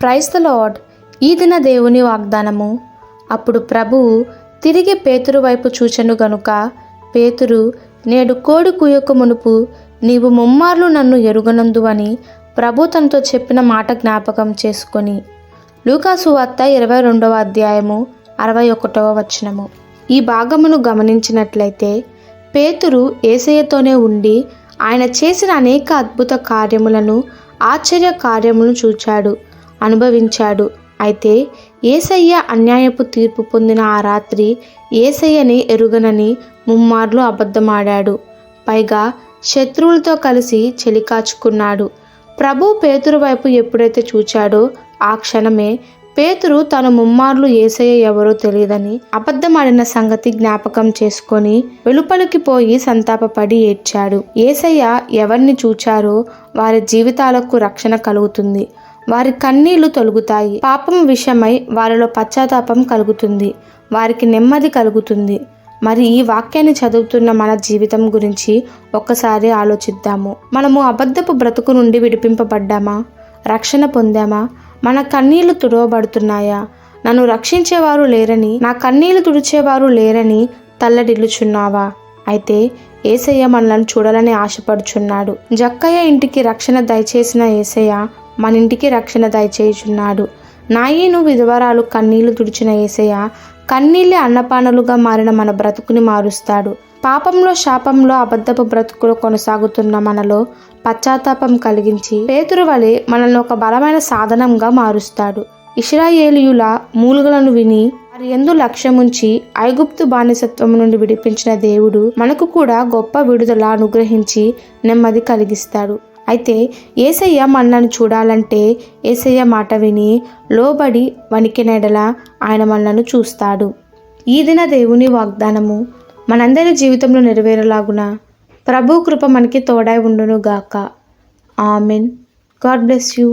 Praise the lord. ఈ దిన దేవుని వాగ్దానము. అప్పుడు ప్రభువు తిరిగి పేతురు వైపు చూచెను గనుక పేతురు నేడు కోడి కుయొక్క మునుపు నీవు ముమ్మార్లు నన్ను ఎరుగనందు అని ప్రభు తనతో చెప్పిన మాట జ్ఞాపకం చేసుకొని లూకాసు వార్త ఇరవై రెండవ అధ్యాయము అరవై ఒకటవ వచనము. ఈ భాగమును గమనించినట్లయితే పేతురు ఏసయ్యతోనే ఉండి ఆయన చేసిన అనేక అద్భుత కార్యములను ఆశ్చర్య కార్యములను చూచాడు. అనుభవించాడు. అయితే ఏసయ్య అన్యాయపు తీర్పు పొందిన ఆ రాత్రి ఏసయ్యని ఎరుగనని ముమ్మార్లు అబద్ధమాడాడు. పైగా శత్రువులతో కలిసి చెలికాచుకున్నాడు ప్రభు పేతురు వైపు ఎప్పుడైతే చూచాడో ఆ క్షణమే పేతురు తన ముమ్మార్లు ఏసయ్య ఎవరో తెలియదని అబద్ధమాడిన సంగతి జ్ఞాపకం చేసుకొని వెలుపలికి పోయి సంతాపపడి ఏడ్చాడు. ఏసయ్య ఎవరిని చూచారో వారి జీవితాలకు రక్షణ కలుగుతుంది. వారి కన్నీళ్ళు తొలుగుతాయి. పాపం విషయమై వారిలో పశ్చాత్తాపం కలుగుతుంది. వారికి నెమ్మది కలుగుతుంది. మరి ఈ వాక్యాన్ని చదువుతున్న మన జీవితం గురించి ఒక్కసారి ఆలోచిద్దాము. మనము అబద్ధపు బ్రతుకు నుండి విడిపింపబడ్డామా? రక్షణ పొందామా? మన కన్నీళ్ళు తుడవబడుతున్నాయా? నన్ను రక్షించేవారు లేరని నా కన్నీళ్ళు తుడిచేవారు లేరని తల్లడిల్లుచున్నావా? అయితే ఏసయ్య మనల్ని చూడాలని ఆశపడుచున్నాడు. జక్కయ్య ఇంటికి రక్షణ దయచేసిన ఏసయ్య మన ఇంటికి రక్షణ దయచేయుచున్నాడు. నాయీను విధవరాలు కన్నీళ్ళు తుడిచిన ఏసయ్య కన్నీళ్ళే అన్నపానలుగా మారిన మన బ్రతుకుని మారుస్తాడు. పాపంలో శాపంలో అబద్ధపు బ్రతుకులు కొనసాగుతున్న మనలో పశ్చాత్తాపం కలిగించి పేతురు వలె మనల్ని ఒక బలమైన సాధనంగా మారుస్తాడు. ఇష్రాయేలియుల మూలుగలను విని వారి ఎందు లక్ష్యముంచి ఐగుప్తు బానిసత్వం నుండి విడిపించిన దేవుడు మనకు కూడా గొప్ప విడుదల అనుగ్రహించి నెమ్మది కలిగిస్తాడు. అయితే ఏసయ్య మన్నను చూడాలంటే ఏసయ్య మాట విని లోబడి వణికినెడల ఆయన మనలను చూస్తాడు. ఈ దిన దేవుని వాగ్దానము మనందరి జీవితంలో నెరవేరలాగున ప్రభు కృప మనకి తోడై ఉండును గాక ఆమెన్. God bless you.